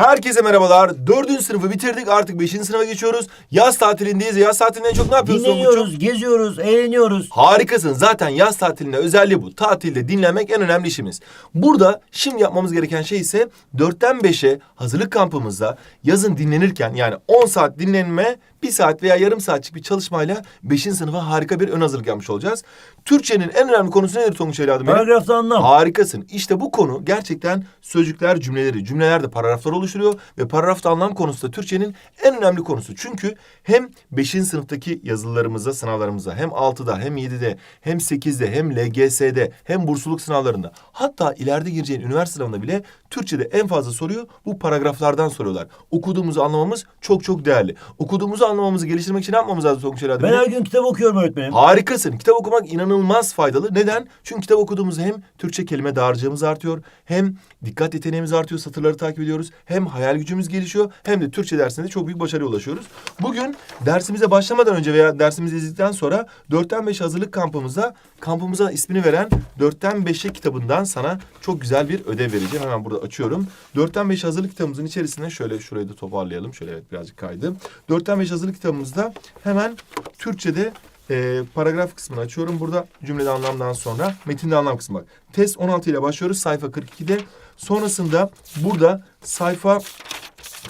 Herkese merhabalar. Dördüncü sınıfı bitirdik. Artık beşinci sınıfa geçiyoruz. Yaz tatilindeyiz. Yaz tatilinde en çok ne Tonguç'um? Dinleniyoruz, geziyoruz, eğleniyoruz. Harikasın. Zaten yaz tatilinde özelliği bu. Tatilde dinlenmek en önemli işimiz. Burada şimdi yapmamız gereken şey ise 4'ten 5'e hazırlık kampımızda yazın dinlenirken yani 10 saat dinlenme, 1 saat veya yarım saatlik bir çalışmayla 5. sınıfa harika bir ön hazırlık yapmış olacağız. Türkçenin en önemli konusu nedir Tonguç evladım benim? Paragrafta anlam. Harikasın. İşte bu konu gerçekten sözcükler cümleleri. Cümlelerde paragraflar oluşturuyor ve paragrafta anlam konusu da Türkçenin en önemli konusu. Çünkü hem 5. sınıftaki yazılılarımıza, sınavlarımıza hem 6'da hem 7'de hem 8'de hem LGS'de hem bursluluk sınavlarında hatta ileride gireceğin üniversite sınavında bile Türkçe'de en fazla soruyu bu paragraflardan soruyorlar. Okuduğumuzu anlamamız çok çok değerli. Okuduğumuzu anlamamızı geliştirmek için ne yapmamız lazım Tonguç Herhalde? Ben her gün kitap okuyorum öğretmenim. Harikasın. Kitap okumak inanılmaz faydalı. Neden? Çünkü kitap okuduğumuzda hem Türkçe kelime dağarcığımız artıyor, hem dikkat yeteneğimiz artıyor, satırları takip ediyoruz, hem hayal gücümüz gelişiyor, hem de Türkçe dersinde çok büyük başarıya ulaşıyoruz. Bugün dersimize başlamadan önce veya dersimizi izledikten sonra 4'ten 5 hazırlık kampımıza, kampımıza ismini veren 4'ten 5'e kitabından sana çok güzel bir ödev vereceğim. Hemen burada açıyorum. 4'ten 5 hazırlık kitabımızın içerisinde şöyle şurayı da toparlayalım. Şöyle evet birazcık kaydı. 4'ten 5 hazırlık kitabımızda hemen Türkçe'de e, paragraf kısmını açıyorum. Burada cümlede anlamdan sonra metinde anlam kısmı bak. Test 16 ile başlıyoruz sayfa 42'de. Sonrasında burada sayfa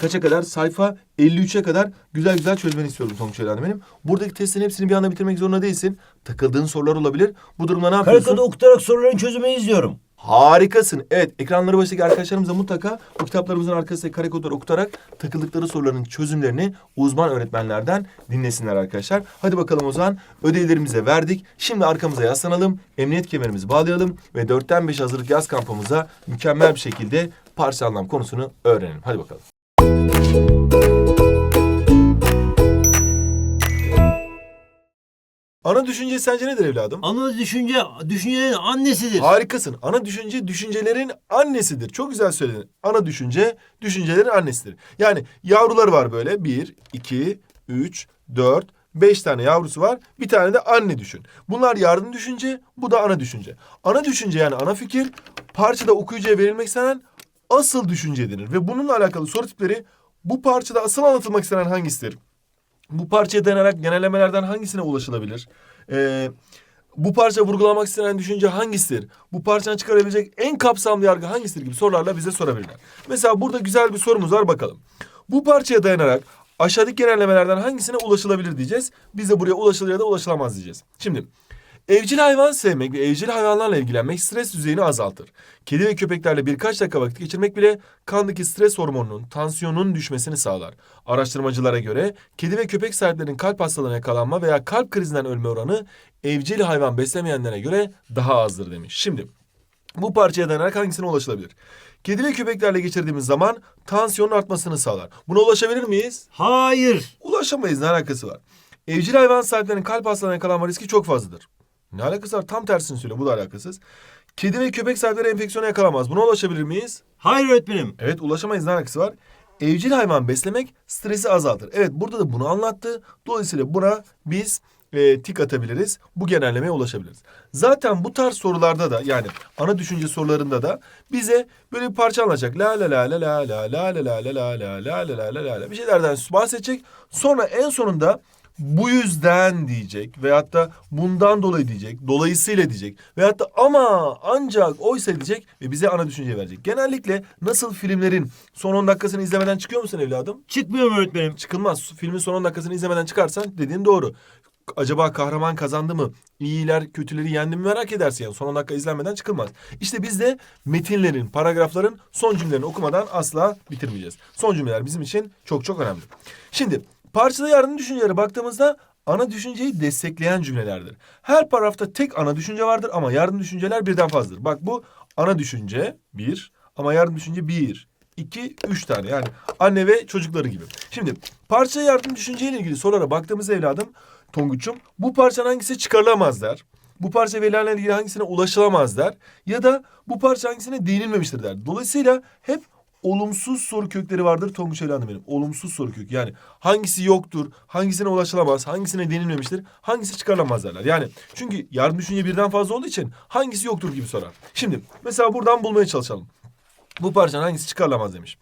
kaça kadar? Sayfa 53'e kadar güzel güzel çözmeni istiyorum sonuç evladım benim. Buradaki testin hepsini bir anda bitirmek zorunda değilsin. Takıldığın sorular olabilir. Bu durumda ne yapıyorsun? Karikada okutarak soruların çözümünü izliyorum. Harikasın. Evet ekranları başındaki arkadaşlarımıza mutlaka bu kitaplarımızın arkasındaki kare kodları okutarak takıldıkları soruların çözümlerini uzman öğretmenlerden dinlesinler arkadaşlar. Hadi bakalım o zaman ödevlerimize verdik. Şimdi arkamıza yaslanalım, emniyet kemerimizi bağlayalım ve 4'ten 5 hazırlık yaz kampımıza mükemmel bir şekilde parça anlam konusunu öğrenelim. Hadi bakalım. Ana düşünce sence nedir evladım? Ana düşünce, düşüncelerin annesidir. Harikasın. Ana düşünce düşüncelerin annesidir. Çok güzel söyledin. Ana düşünce düşüncelerin annesidir. Yani yavruları var böyle. Bir, iki, üç, dört, beş tane yavrusu var. Bir tane de anne düşün. Bunlar yardım düşünce, bu da ana düşünce. Ana düşünce yani ana fikir parçada okuyucuya verilmek istenen asıl düşünce denir. Ve bununla alakalı soru tipleri bu parçada asıl anlatılmak istenen hangisidir? Bu parçaya dayanarak genellemelerden hangisine ulaşılabilir? Ee, bu parça vurgulamak istenen düşünce hangisidir? Bu parçadan çıkarabilecek en kapsamlı yargı hangisidir gibi sorularla bize sorabilirler. Mesela burada güzel bir sorumuz var bakalım. Bu parçaya dayanarak aşağıdaki genellemelerden hangisine ulaşılabilir diyeceğiz. Biz de buraya ulaşılır ya da ulaşılamaz diyeceğiz. Şimdi evcil hayvan sevmek ve evcil hayvanlarla ilgilenmek stres düzeyini azaltır. Kedi ve köpeklerle birkaç dakika vakit geçirmek bile kandaki stres hormonunun, tansiyonun düşmesini sağlar. Araştırmacılara göre kedi ve köpek sahiplerinin kalp hastalığına yakalanma veya kalp krizinden ölme oranı evcil hayvan beslemeyenlere göre daha azdır demiş. Şimdi bu parçaya dayanarak hangisine ulaşılabilir? Kedi ve köpeklerle geçirdiğimiz zaman tansiyonun artmasını sağlar. Buna ulaşabilir miyiz? Hayır. Ulaşamayız ne alakası var? Evcil hayvan sahiplerinin kalp hastalığına yakalanma riski çok fazladır. Ne alakası var? Tam tersini söyle. Bu da alakasız. Kedi ve köpek sahipleri enfeksiyona yakalanmaz. Buna ulaşabilir miyiz? Hayır öğretmenim. Evet ulaşamayız. Ne alakası var? Evcil hayvan beslemek stresi azaltır. Evet burada da bunu anlattı. Dolayısıyla buna biz e, tik atabiliriz. Bu genellemeye ulaşabiliriz. Zaten bu tarz sorularda da yani ana düşünce sorularında da bize böyle bir parça anlatacak. La la la la la la la la la la la la la la la la la bir şeylerden bahsedecek. Sonra en sonunda bu yüzden diyecek veyahut da bundan dolayı diyecek, dolayısıyla diyecek veyahut da ama ancak oysa diyecek ve bize ana düşünce verecek. Genellikle nasıl filmlerin son 10 dakikasını izlemeden çıkıyor musun evladım? Çıkmıyorum öğretmenim. Çıkılmaz. Filmin son 10 dakikasını izlemeden çıkarsan dediğin doğru. Acaba kahraman kazandı mı? İyiler kötüleri yendi mi merak edersin yani. Son 10 dakika izlenmeden çıkılmaz. İşte biz de metinlerin, paragrafların son cümlelerini okumadan asla bitirmeyeceğiz. Son cümleler bizim için çok çok önemli. Şimdi parçada yardım düşüncelere baktığımızda ana düşünceyi destekleyen cümlelerdir. Her paragrafta tek ana düşünce vardır ama yardım düşünceler birden fazladır. Bak bu ana düşünce bir ama yardım düşünce bir, iki, üç tane yani anne ve çocukları gibi. Şimdi parça yardım düşünceyle ilgili sorulara baktığımız evladım Tonguç'um bu parçanın hangisi çıkarılamaz der. Bu parça verilerle ilgili hangisine ulaşılamaz der. Ya da bu parça hangisine değinilmemiştir der. Dolayısıyla hep olumsuz soru kökleri vardır Tonguç evladım benim. Olumsuz soru kök. Yani hangisi yoktur, hangisine ulaşılamaz, hangisine denilmemiştir, hangisi çıkarılamaz derler. Yani çünkü yardım düşünce birden fazla olduğu için hangisi yoktur gibi sorar. Şimdi mesela buradan bulmaya çalışalım. Bu parçanın hangisi çıkarılamaz demiş.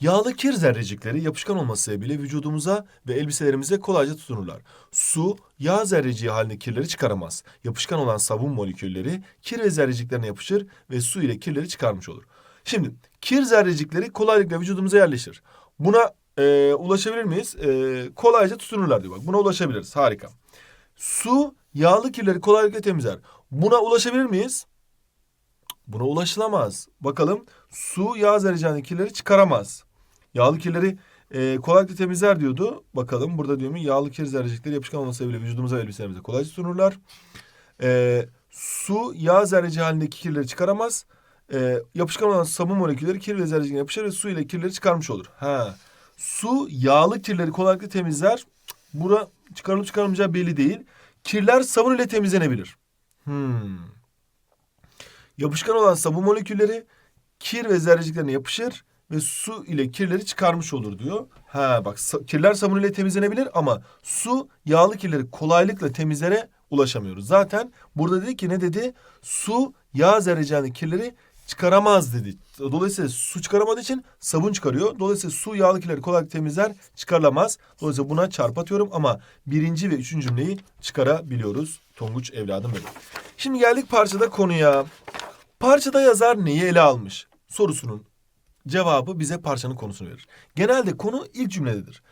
Yağlı kir zerrecikleri yapışkan olması sebebiyle vücudumuza ve elbiselerimize kolayca tutunurlar. Su, yağ zerreciği halinde kirleri çıkaramaz. Yapışkan olan sabun molekülleri kir ve zerreciklerine yapışır ve su ile kirleri çıkarmış olur. Şimdi kir zerrecikleri kolaylıkla vücudumuza yerleşir. Buna e, ulaşabilir miyiz? E, kolayca tutunurlar diyor bak. Buna ulaşabiliriz. Harika. Su yağlı kirleri kolaylıkla temizler. Buna ulaşabilir miyiz? Buna ulaşılamaz. Bakalım su yağ zerreciklerinin kirleri çıkaramaz. Yağlı kirleri e, kolaylıkla temizler diyordu. Bakalım burada diyor mu yağlı kir zerrecikleri yapışkan olması sebebiyle vücudumuza ve elbiselerimize kolayca tutunurlar. E, su yağ zerreciği halindeki kirleri çıkaramaz. E, yapışkan olan sabun molekülleri kir ve zerreciklerine yapışır ve su ile kirleri çıkarmış olur. Ha. Su yağlı kirleri kolaylıkla temizler. Bura çıkarılıp çıkarılmayacağı belli değil. Kirler sabun ile temizlenebilir. Hmm. Yapışkan olan sabun molekülleri kir ve zerreciklerine yapışır ve su ile kirleri çıkarmış olur diyor. Ha bak kirler sabun ile temizlenebilir ama su yağlı kirleri kolaylıkla temizlere ulaşamıyoruz. Zaten burada dedi ki ne dedi? Su yağ zerreciklerindeki kirleri çıkaramaz dedi. Dolayısıyla su çıkaramadığı için sabun çıkarıyor. Dolayısıyla su yağlı kirleri kolaylıkla temizler çıkarılamaz. Dolayısıyla buna çarp atıyorum ama birinci ve üçüncü cümleyi çıkarabiliyoruz. Tonguç evladım benim. Şimdi geldik parçada konuya. Parçada yazar neyi ele almış? Sorusunun cevabı bize parçanın konusunu verir. Genelde konu ilk cümlededir.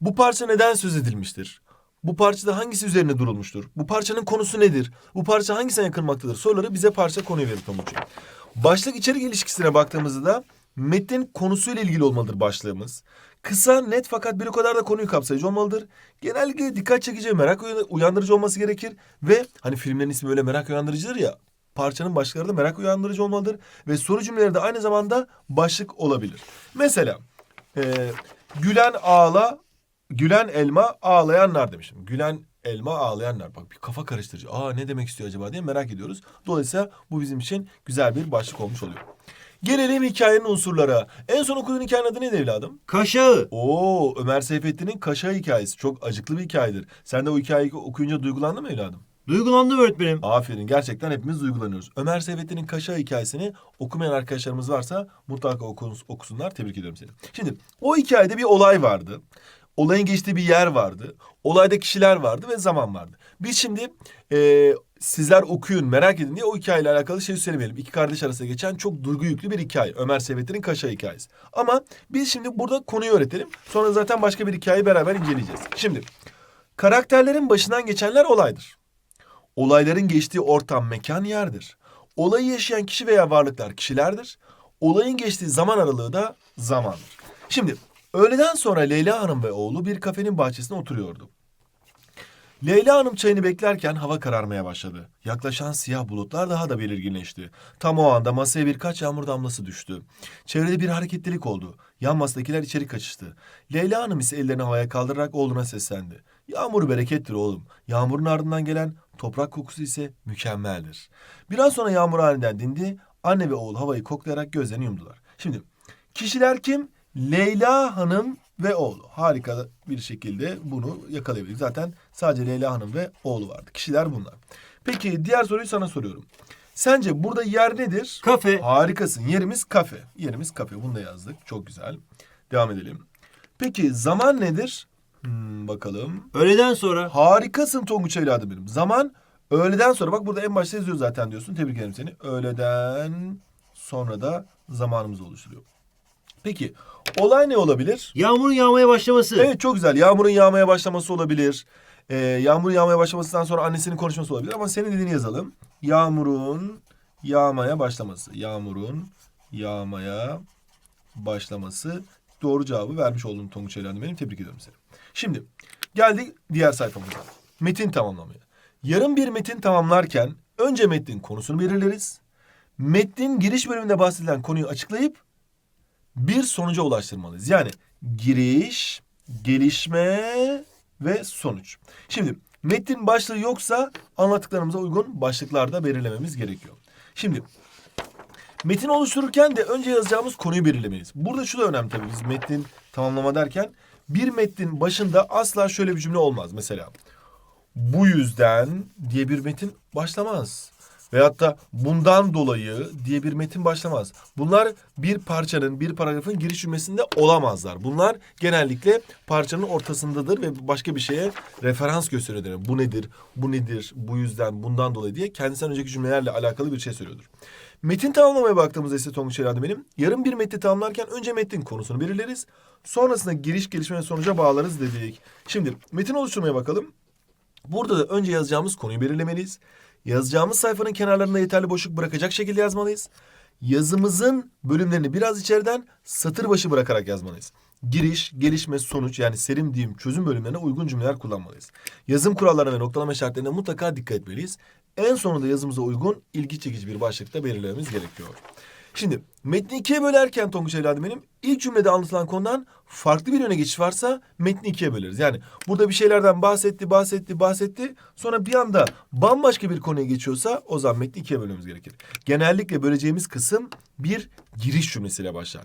Bu parça neden söz edilmiştir? Bu parçada hangisi üzerine durulmuştur? Bu parçanın konusu nedir? Bu parça hangisine yakınmaktadır? Soruları bize parça konuyu verir Tonguç'um. Başlık içerik ilişkisine baktığımızda da metnin konusuyla ilgili olmalıdır başlığımız. Kısa, net fakat bir o kadar da konuyu kapsayıcı olmalıdır. Genellikle dikkat çekici merak uyan- uyandırıcı olması gerekir. Ve hani filmlerin ismi böyle merak uyandırıcıdır ya. Parçanın başlıkları da merak uyandırıcı olmalıdır. Ve soru cümleleri de aynı zamanda başlık olabilir. Mesela e, gülen ağla, gülen elma ağlayan nar demişim. Gülen elma ağlayan nar. Bak bir kafa karıştırıcı. Aa ne demek istiyor acaba diye merak ediyoruz. Dolayısıyla bu bizim için güzel bir başlık olmuş oluyor. Gelelim hikayenin unsurlara. En son okuduğun hikayenin adı neydi evladım? Kaşağı. Oo Ömer Seyfettin'in Kaşa hikayesi. Çok acıklı bir hikayedir. Sen de o hikayeyi okuyunca duygulandın mı evladım? Duygulandım öğretmenim. Aferin. Gerçekten hepimiz duygulanıyoruz. Ömer Seyfettin'in Kaşa hikayesini okumayan arkadaşlarımız varsa mutlaka okusunlar. Tebrik ediyorum seni. Şimdi o hikayede bir olay vardı. Olayın geçtiği bir yer vardı. Olayda kişiler vardı ve zaman vardı. Biz şimdi e, sizler okuyun merak edin diye o hikayeyle alakalı şey söylemeyelim. İki kardeş arasında geçen çok duygu yüklü bir hikaye. Ömer Seyfettin'in Kaşa hikayesi. Ama biz şimdi burada konuyu öğretelim. Sonra zaten başka bir hikayeyi beraber inceleyeceğiz. Şimdi karakterlerin başından geçenler olaydır. Olayların geçtiği ortam, mekan, yerdir. Olayı yaşayan kişi veya varlıklar kişilerdir. Olayın geçtiği zaman aralığı da zamandır. Şimdi öğleden sonra Leyla Hanım ve oğlu bir kafenin bahçesinde oturuyordu. Leyla Hanım çayını beklerken hava kararmaya başladı. Yaklaşan siyah bulutlar daha da belirginleşti. Tam o anda masaya birkaç yağmur damlası düştü. Çevrede bir hareketlilik oldu. Yan masadakiler içeri kaçıştı. Leyla Hanım ise ellerini havaya kaldırarak oğluna seslendi. Yağmur berekettir oğlum. Yağmurun ardından gelen toprak kokusu ise mükemmeldir. Biraz sonra yağmur aniden dindi. Anne ve oğul havayı koklayarak gözlerini yumdular. Şimdi kişiler kim? Leyla Hanım ve oğlu. Harika bir şekilde bunu yakalayabildik. Zaten sadece Leyla Hanım ve oğlu vardı. Kişiler bunlar. Peki diğer soruyu sana soruyorum. Sence burada yer nedir? Kafe. Harikasın. Yerimiz kafe. Yerimiz kafe. Bunu da yazdık. Çok güzel. Devam edelim. Peki zaman nedir? Hmm, bakalım. Öğleden sonra. Harikasın Tonguç evladım benim. Zaman öğleden sonra. Bak burada en başta yazıyor zaten diyorsun. Tebrik ederim seni. Öğleden sonra da zamanımız oluşturuyor. Peki olay ne olabilir? Yağmurun yağmaya başlaması. Evet çok güzel. Yağmurun yağmaya başlaması olabilir. Ee, yağmurun yağmaya başlamasından sonra annesinin konuşması olabilir. Ama senin dediğini yazalım. Yağmurun yağmaya başlaması. Yağmurun yağmaya başlaması. Doğru cevabı vermiş oldum Tonguç Evladım benim. Tebrik ediyorum seni. Şimdi geldik diğer sayfamıza. Metin tamamlamaya. Yarım bir metin tamamlarken önce metnin konusunu belirleriz. Metnin giriş bölümünde bahsedilen konuyu açıklayıp bir sonuca ulaştırmalıyız. Yani giriş, gelişme ve sonuç. Şimdi metnin başlığı yoksa anlattıklarımıza uygun başlıklarda belirlememiz gerekiyor. Şimdi metin oluştururken de önce yazacağımız konuyu belirlemeliyiz. Burada şu da önemli tabii biz metnin tamamlama derken bir metnin başında asla şöyle bir cümle olmaz. Mesela bu yüzden diye bir metin başlamaz. Veyahut da bundan dolayı diye bir metin başlamaz. Bunlar bir parçanın, bir paragrafın giriş cümlesinde olamazlar. Bunlar genellikle parçanın ortasındadır ve başka bir şeye referans gösteriyordur. Bu nedir, bu nedir, bu yüzden, bundan dolayı diye kendisinden önceki cümlelerle alakalı bir şey söylüyordur. Metin tamamlamaya baktığımızda ise Tonguç herhalde benim. Yarım bir metni tamamlarken önce metnin konusunu belirleriz. Sonrasında giriş, gelişme ve sonuca bağlarız dedik. Şimdi metin oluşturmaya bakalım. Burada da önce yazacağımız konuyu belirlemeliyiz. Yazacağımız sayfanın kenarlarında yeterli boşluk bırakacak şekilde yazmalıyız. Yazımızın bölümlerini biraz içeriden satır başı bırakarak yazmalıyız. Giriş, gelişme, sonuç yani serim diyeyim çözüm bölümlerine uygun cümleler kullanmalıyız. Yazım kurallarına ve noktalama işaretlerine mutlaka dikkat etmeliyiz. En sonunda yazımıza uygun ilgi çekici bir başlıkta belirlememiz gerekiyor. Şimdi metni ikiye bölerken Tonguç evladım benim ilk cümlede anlatılan konudan farklı bir yöne geçiş varsa metni ikiye böleriz. Yani burada bir şeylerden bahsetti, bahsetti, bahsetti. Sonra bir anda bambaşka bir konuya geçiyorsa o zaman metni ikiye bölmemiz gerekir. Genellikle böleceğimiz kısım bir giriş cümlesiyle başlar.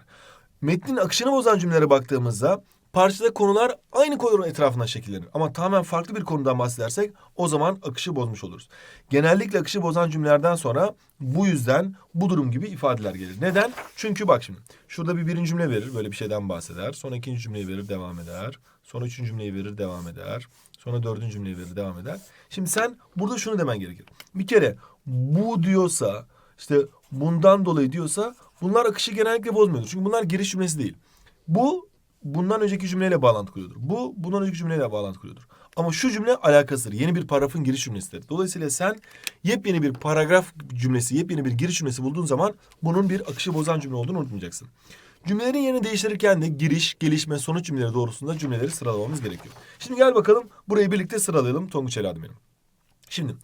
Metnin akışını bozan cümlelere baktığımızda parçada konular aynı konunun etrafından şekillenir. Ama tamamen farklı bir konudan bahsedersek o zaman akışı bozmuş oluruz. Genellikle akışı bozan cümlelerden sonra bu yüzden bu durum gibi ifadeler gelir. Neden? Çünkü bak şimdi şurada bir birinci cümle verir böyle bir şeyden bahseder. Sonra ikinci cümleyi verir devam eder. Sonra üçüncü cümleyi verir devam eder. Sonra dördüncü cümleyi verir devam eder. Şimdi sen burada şunu demen gerekir. Bir kere bu diyorsa işte bundan dolayı diyorsa bunlar akışı genellikle bozmuyordur. Çünkü bunlar giriş cümlesi değil. Bu bundan önceki cümleyle bağlantı kuruyordur. Bu bundan önceki cümleyle bağlantı kuruyordur. Ama şu cümle alakasıdır. Yeni bir paragrafın giriş cümlesidir. Dolayısıyla sen yepyeni bir paragraf cümlesi, yepyeni bir giriş cümlesi bulduğun zaman bunun bir akışı bozan cümle olduğunu unutmayacaksın. Cümlelerin yerini değiştirirken de giriş, gelişme, sonuç cümleleri doğrusunda cümleleri sıralamamız gerekiyor. Şimdi gel bakalım burayı birlikte sıralayalım Tonguç Eladım benim. Şimdi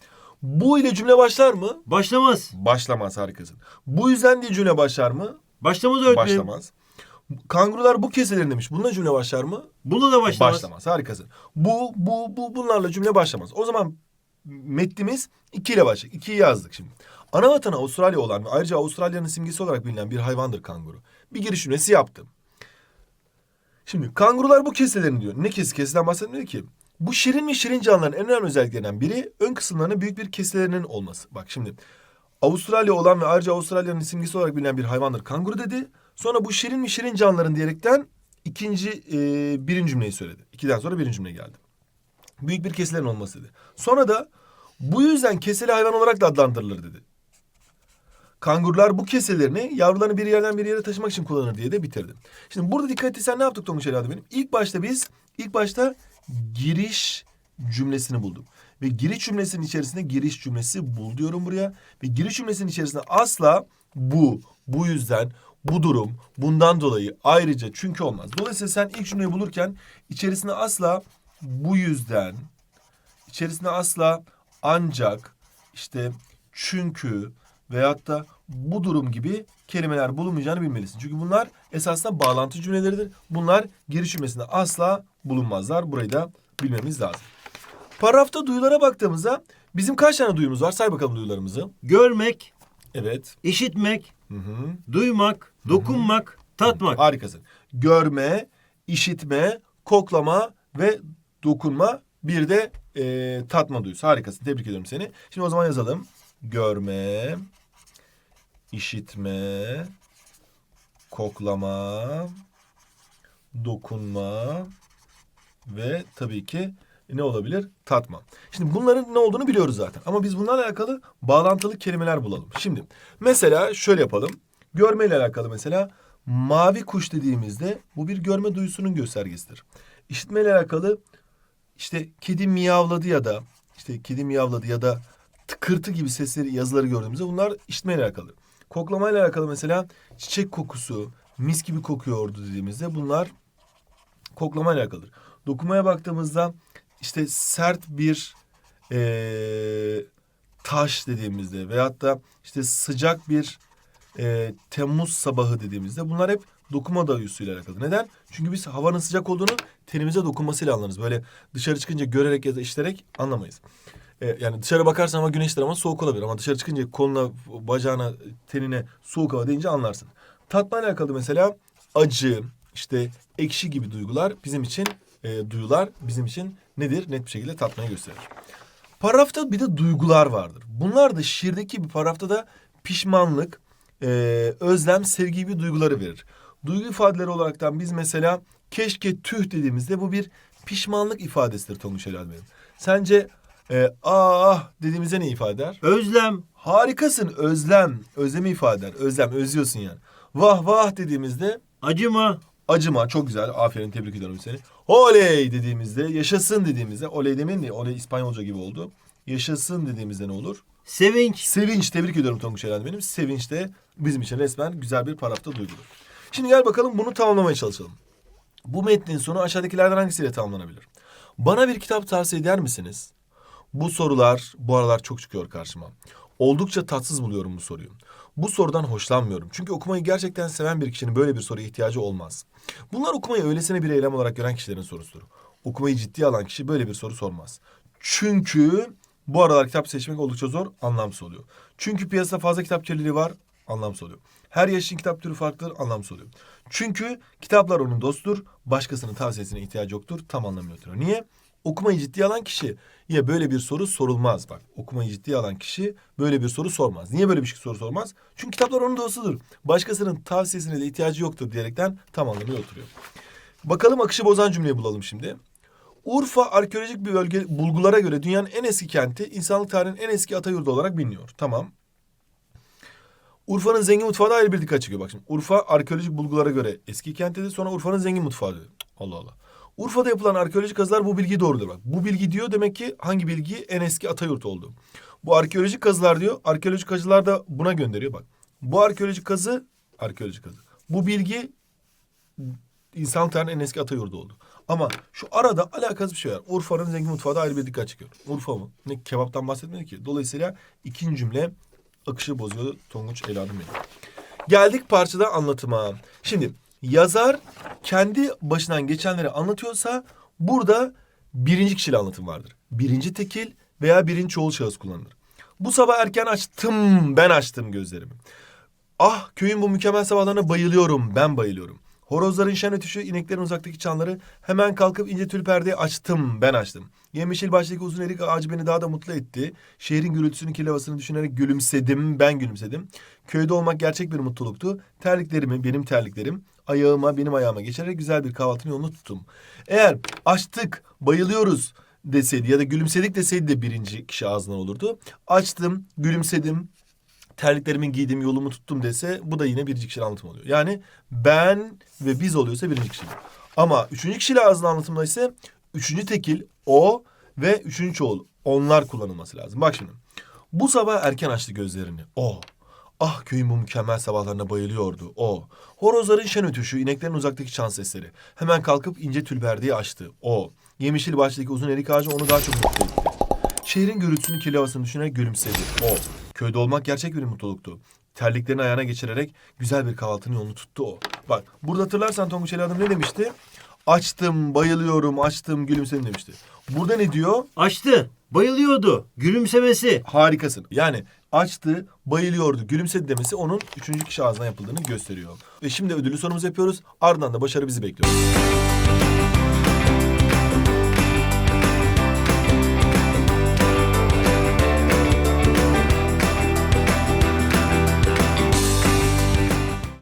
bu ile cümle başlar mı? Başlamaz. Başlamaz harikasın. Bu yüzden diye cümle başlar mı? Başlamaz öğretmenim. Başlamaz. Kangurular bu keselerin demiş. Bununla cümle başlar mı? Bunda da başlamaz. Başlamaz. Harikasın. Bu, bu, bu bunlarla cümle başlamaz. O zaman metnimiz iki ile başlayacak. İkiyi yazdık şimdi. Ana vatanı Avustralya olan ve ayrıca Avustralya'nın simgesi olarak bilinen bir hayvandır kanguru. Bir giriş cümlesi yaptım. Şimdi kangurular bu keselerin diyor. Ne kesi? Keseden bahsetmiyor ki. Bu şirin ve şirin canlıların en önemli özelliklerinden biri ön kısımlarının büyük bir keselerinin olması. Bak şimdi Avustralya olan ve ayrıca Avustralya'nın simgesi olarak bilinen bir hayvandır kanguru dedi. Sonra bu şirin mi şirin canlıların diyerekten ikinci e, birinci cümleyi söyledi. İkiden sonra birinci cümle geldi. Büyük bir kesilerin olması dedi. Sonra da bu yüzden keseli hayvan olarak da adlandırılır dedi. Kangurular bu keselerini yavrularını bir yerden bir yere taşımak için kullanır diye de bitirdi. Şimdi burada dikkat etsen ne yaptık Tonguç Ali benim? İlk başta biz ilk başta giriş cümlesini bulduk. Ve giriş cümlesinin içerisinde giriş cümlesi bul diyorum buraya. Ve giriş cümlesinin içerisinde asla bu, bu yüzden, bu durum, bundan dolayı, ayrıca, çünkü olmaz. Dolayısıyla sen ilk cümleyi bulurken içerisinde asla bu yüzden, içerisinde asla ancak, işte çünkü veyahut da bu durum gibi kelimeler bulunmayacağını bilmelisin. Çünkü bunlar esasında bağlantı cümleleridir. Bunlar giriş cümlesinde asla bulunmazlar. Burayı da bilmemiz lazım. Paragrafta duyulara baktığımızda bizim kaç tane duyumuz var? Say bakalım duyularımızı. Görmek, Evet. işitmek, Hı hı. duymak, dokunmak, tatmak. Harikasın. Görme, işitme, koklama ve dokunma. Bir de e, tatma duyusu. Harikasın. Tebrik ediyorum seni. Şimdi o zaman yazalım. Görme, işitme, koklama, dokunma ve tabii ki ne olabilir? Tatma. Şimdi bunların ne olduğunu biliyoruz zaten. Ama biz bunlarla alakalı bağlantılı kelimeler bulalım. Şimdi mesela şöyle yapalım. Görme ile alakalı mesela mavi kuş dediğimizde bu bir görme duyusunun göstergesidir. İşitme ile alakalı işte kedi miyavladı ya da işte kedi miyavladı ya da tıkırtı gibi sesleri yazıları gördüğümüzde bunlar işitme ile alakalı. Koklama ile alakalı mesela çiçek kokusu mis gibi kokuyordu dediğimizde bunlar koklama ile alakalıdır. Dokunmaya baktığımızda işte sert bir eee, taş dediğimizde veyahut da işte sıcak bir eee, Temmuz sabahı dediğimizde bunlar hep dokunma duyusuyla alakalı. Neden? Çünkü biz havanın sıcak olduğunu tenimize dokunmasıyla anlarız. Böyle dışarı çıkınca görerek ya da işiterek anlamayız. E, yani dışarı bakarsan ama güneştir ama soğuk olabilir. Ama dışarı çıkınca koluna, bacağına, tenine soğuk hava deyince anlarsın. Tatla alakalı mesela acı, işte ekşi gibi duygular bizim için, e, duyular bizim için nedir? Net bir şekilde tatmayı gösterir. Paragrafta bir de duygular vardır. Bunlar da şiirdeki bir paragrafta da pişmanlık, e, özlem, sevgi gibi duyguları verir. Duygu ifadeleri olaraktan biz mesela keşke tüh dediğimizde bu bir pişmanlık ifadesidir Tonguç Helal Bey'im. Sence e, ah dediğimizde ne ifade eder? Özlem. Harikasın özlem, özlemi ifade eder. Özlem, özlüyorsun yani. Vah vah dediğimizde Acıma. Acıma çok güzel. Aferin tebrik ediyorum seni. Oley dediğimizde, yaşasın dediğimizde, oley demeyin de oley İspanyolca gibi oldu. Yaşasın dediğimizde ne olur? Sevinç. Sevinç tebrik ediyorum Tonguç Eren benim. Sevinç de bizim için resmen güzel bir paragrafta duygudur. Şimdi gel bakalım bunu tamamlamaya çalışalım. Bu metnin sonu aşağıdakilerden hangisiyle tamamlanabilir? Bana bir kitap tavsiye eder misiniz? Bu sorular bu aralar çok çıkıyor karşıma. Oldukça tatsız buluyorum bu soruyu. Bu sorudan hoşlanmıyorum. Çünkü okumayı gerçekten seven bir kişinin böyle bir soruya ihtiyacı olmaz. Bunlar okumayı öylesine bir eylem olarak gören kişilerin sorusudur. Okumayı ciddiye alan kişi böyle bir soru sormaz. Çünkü bu aralar kitap seçmek oldukça zor, anlamsız oluyor. Çünkü piyasada fazla kitap kirliliği var, anlamsız oluyor. Her yaşın kitap türü farklıdır, anlamsız oluyor. Çünkü kitaplar onun dostudur, başkasının tavsiyesine ihtiyacı yoktur, tam anlamını oturuyor. Niye? Okumayı ciddiye alan kişi ya böyle bir soru sorulmaz bak. Okumayı ciddiye alan kişi böyle bir soru sormaz. Niye böyle bir şey soru sormaz? Çünkü kitaplar onun dostudur. Başkasının tavsiyesine de ihtiyacı yoktur diyerekten tam anlamıyla oturuyor. Bakalım akışı bozan cümleyi bulalım şimdi. Urfa arkeolojik bir bölge bulgulara göre dünyanın en eski kenti, insanlık tarihinin en eski ata yurdu olarak biliniyor. Tamam. Urfa'nın zengin mutfağı da ayrı bir dikkat çekiyor. Bak şimdi Urfa arkeolojik bulgulara göre eski kent dedi. Sonra Urfa'nın zengin mutfağı Allah Allah. Urfa'da yapılan arkeolojik kazılar bu bilgi doğrudur bak. Bu bilgi diyor demek ki hangi bilgi en eski ata yurt oldu. Bu arkeolojik kazılar diyor. Arkeolojik kazılar da buna gönderiyor bak. Bu arkeolojik kazı arkeolojik kazı. Bu bilgi insanlık tarihinin en eski ata yurdu oldu. Ama şu arada alakasız bir şey var. Urfa'nın zengin mutfağı da ayrı bir dikkat çekiyor. Urfa mı? Ne kebaptan bahsetmedi ki. Dolayısıyla ikinci cümle akışı bozuyor Tonguç Ela'nın benim. Geldik parçada anlatıma. Şimdi yazar kendi başından geçenleri anlatıyorsa burada birinci kişili anlatım vardır. Birinci tekil veya birinci çoğul şahıs kullanılır. Bu sabah erken açtım, ben açtım gözlerimi. Ah köyün bu mükemmel sabahlarına bayılıyorum, ben bayılıyorum. Horozların şen ötüşü, ineklerin uzaktaki çanları hemen kalkıp ince tül perdeyi açtım, ben açtım. Yemyeşil baştaki uzun erik ağacı beni daha da mutlu etti. Şehrin gürültüsünü, kirli havasını düşünerek gülümsedim, ben gülümsedim. Köyde olmak gerçek bir mutluluktu. Terliklerimi, benim terliklerim, ayağıma, benim ayağıma geçerek güzel bir kahvaltının yolunu tuttum. Eğer açtık, bayılıyoruz deseydi ya da gülümsedik deseydi de birinci kişi ağzından olurdu. Açtım, gülümsedim, terliklerimi giydim, yolumu tuttum dese bu da yine birinci kişili anlatım oluyor. Yani ben ve biz oluyorsa birinci kişili. Ama üçüncü kişili ağzından anlatımda ise üçüncü tekil o ve üçüncü çoğul onlar kullanılması lazım. Bak şimdi. Bu sabah erken açtı gözlerini. O. Ah köyün bu mükemmel sabahlarına bayılıyordu. O. Horozların şen ötüşü, ineklerin uzaktaki çan sesleri. Hemen kalkıp ince tülberdiği açtı. O. Yemişil bahçedeki uzun erik ağacı onu daha çok mutlu etti. Şehrin gürültüsünü, kirli havasını düşünerek gülümsedi. O. Köyde olmak gerçek bir mutluluktu. Terliklerini ayağına geçirerek güzel bir kahvaltının yolunu tuttu o. Bak burada hatırlarsan Tonguç Ali Adım ne demişti? Açtım, bayılıyorum, açtım, gülümsedim demişti. Burada ne diyor? Açtı. Bayılıyordu. Gülümsemesi. Harikasın. Yani açtı, bayılıyordu, gülümsedi demesi onun üçüncü kişi ağzına yapıldığını gösteriyor. Ve şimdi ödüllü sorumuzu yapıyoruz. Ardından da başarı bizi bekliyor.